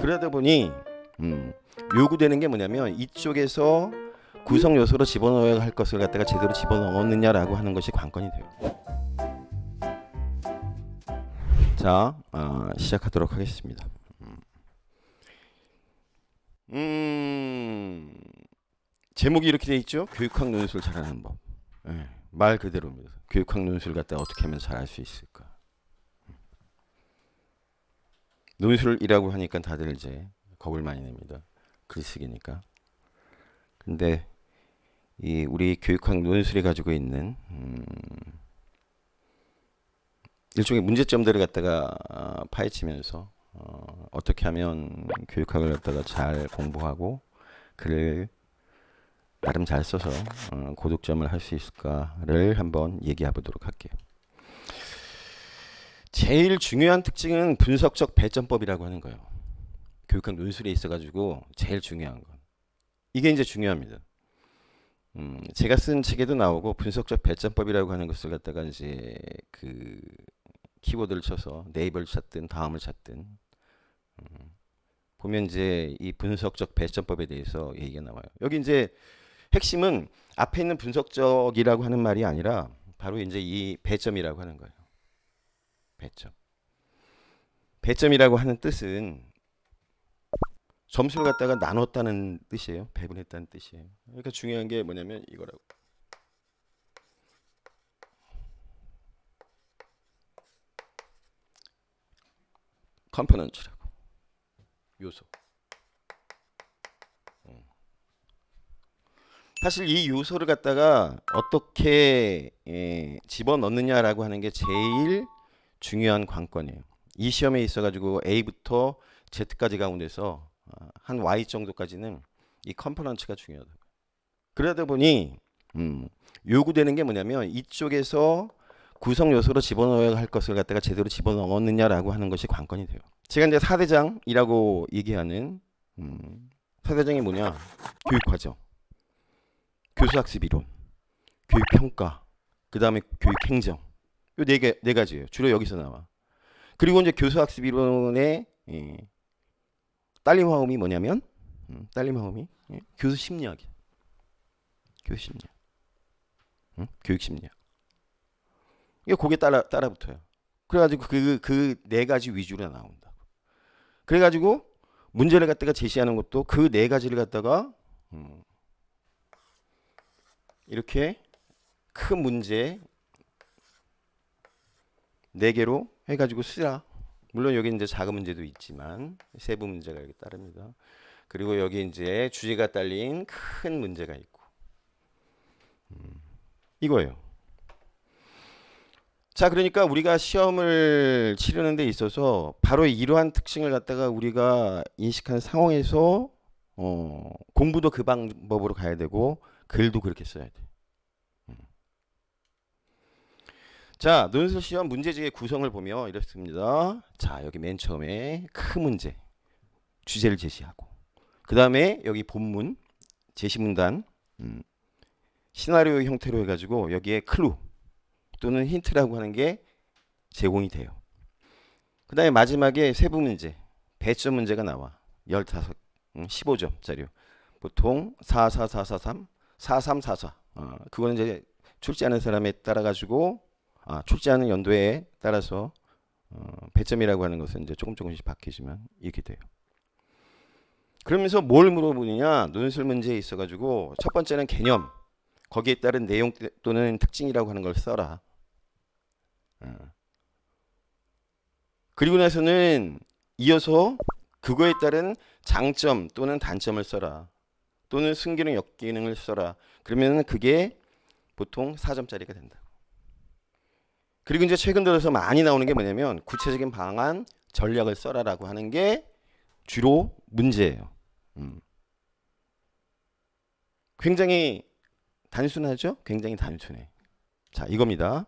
그러다 보니 음, 요구되는 게 뭐냐면 이쪽에서 구성 요소로 집어넣어야 할 것을 갖다가 제대로 집어넣었느냐라고 하는 것이 관건이 돼요. 자, 어, 시작하도록 하겠습니다. 음, 제목이 이렇게 돼 있죠. 교육학 논술 잘하는 법. 예, 말 그대로입니다. 교육학 논술 갖다 어떻게 하면 잘 할 수 있을까? 논술이라고 하니까 다들 이제 겁을 많이 냅니다. 글쓰기니까. 근데 이 우리 교육학 논술이 가지고 있는 음, 일종의 문제점들을 갖다가 아, 파헤치면서 어, 어떻게 하면 교육학을 갖다가 잘 공부하고 글을 나름 잘 써서 어, 고득점을 할 수 있을까를 한번 얘기해 보도록 할게요. 제일 중요한 특징은 분석적 배점법이라고 하는 거예요. 교육학 논술에 있어가지고 제일 중요한 건 이게 이제 중요합니다. 음, 제가 쓴 책에도 나오고 분석적 배점법이라고 하는 것을 갖다가 이제 그 키워드를 쳐서 네이버를 찾든 다음을 찾든 음, 보면 이제 이 분석적 배점법에 대해서 얘기가 나와요. 여기 이제 핵심은 앞에 있는 분석적이라고 하는 말이 아니라 바로 이제 이 배점이라고 하는 거예요. 배점. 배점이라고 하는 뜻은 점수를 갖다가 나눴다는 뜻이에요. 배분했다는 뜻이에요. 그러니까 중요한 게 뭐냐면 이거라고. 컴포넌트라고. 요소. 음. 사실 이 요소를 갖다가 어떻게 예, 집어넣느냐라고 하는 게 제일 중요한 관건이에요. 이 시험에 있어 가지고 A부터 Z까지 가운데서 어, 한 Y 정도까지는 이 컴포넌트가 중요하다. 그러다 보니 음, 요구되는 게 뭐냐면 이쪽에서 구성 요소로 집어넣어야 할 것을 갖다가 제대로 집어넣었느냐라고 하는 것이 관건이 돼요. 제가 이제 사대장이라고 얘기하는 음, 사대장이 뭐냐? 교육과정, 교수학습 이론, 교육평가, 그 다음에 교육행정. 요 네 개 네 가지예요. 주로 여기서 나와. 그리고 이제 교수학습 이론의 예, 딸림 화음이 뭐냐면 음, 딸림 화음이 예, 교수 심리학이 교수 심리학, 음, 교육 심리학. 이게 거기에 따라 따라 붙어요. 그래가지고 그 그 네 가지 위주로 나온다. 그래가지고 문제를 갖다가 제시하는 것도 그 네 가지를 갖다가 음, 이렇게 큰 문제 네 개로 해가지고 쓰라. 물론 여기 이제 작은 문제도 있지만 세부 문제가 여기 따릅니다. 그리고 여기 이제 주제가 딸린 큰 문제가 있고 음, 이거예요. 자, 그러니까 우리가 시험을 치르는 데 있어서 바로 이러한 특징을 갖다가 우리가 인식한 상황에서 어, 공부도 그 방법으로 가야 되고 글도 그렇게 써야 돼. 음. 자, 논술 시험 문제지의 구성을 보면 이렇습니다. 자, 여기 맨 처음에 큰 문제 주제를 제시하고 그 다음에 여기 본문 제시문단 음, 시나리오 형태로 해가지고 여기에 클루 또는 힌트라고 하는 게 제공이 돼요. 그 다음에 마지막에 세부 문제, 배점 문제가 나와. 15, 음, 15점 짜리. 보통 44443, 4344. 어, 그거는 이제 출제하는 사람에 따라 가지고 아, 출제하는 연도에 따라서 어, 배점이라고 하는 것은 이제 조금 조금씩 바뀌지만 이렇게 돼요. 그러면서 뭘 물어보느냐? 논술 문제에 있어 가지고 첫 번째는 개념, 거기에 따른 내용 또는 특징이라고 하는 걸 써라. 어. 그리고 나서는 이어서 그거에 따른 장점 또는 단점을 써라. 또는 순기능 역기능을 써라. 그러면 그게 보통 4점짜리가 된다. 그리고 이제 최근 들어서 많이 나오는 게 뭐냐면 구체적인 방안 전략을 써라라고 하는 게 주로 문제예요. 음. 굉장히 단순하죠? 굉장히 단순해. 자, 이겁니다.